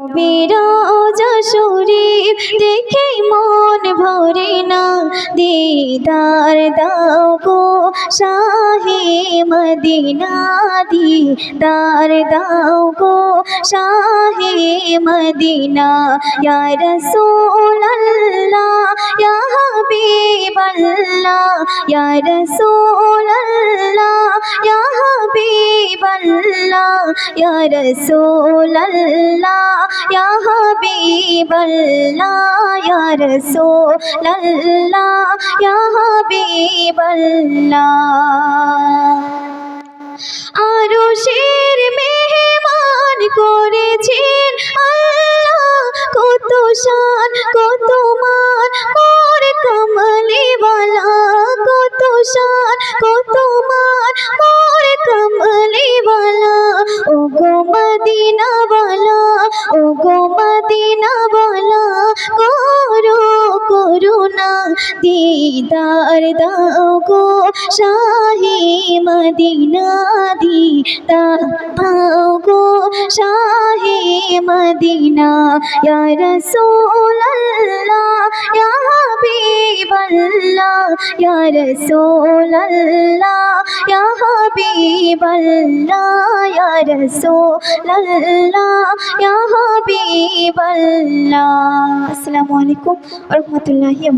বিরাজ শরীফ দেখে মন ভরে না। দিদার দাও গো শাহে মদিনা, দিদার দাও গো শাহে মদিনা। ইয়া রাসূলুল্লাহ রাসূলুল্লাহ। হাবিবাল্লাহ ইয়া রাসূলুল্লাহ ইয়া হাবিবাল্লাহ ইয়া রাসূলুল্লাহ ইয়া হাবিবাল্লাহ আরশের মেহমান করেছেন আল্লাহ, কত শান দিদার দাও গো শাহি মদিনা দিদার দাও গো শাহি মদিনা ইয়া রাসূলুল্লাহ ইয়া হাবিবাল্লাহ ইয়া রাসূলুল্লাহ ইয়া হাবিবাল্লাহ ইয়া আসসালামু আলাইকুম ওয়া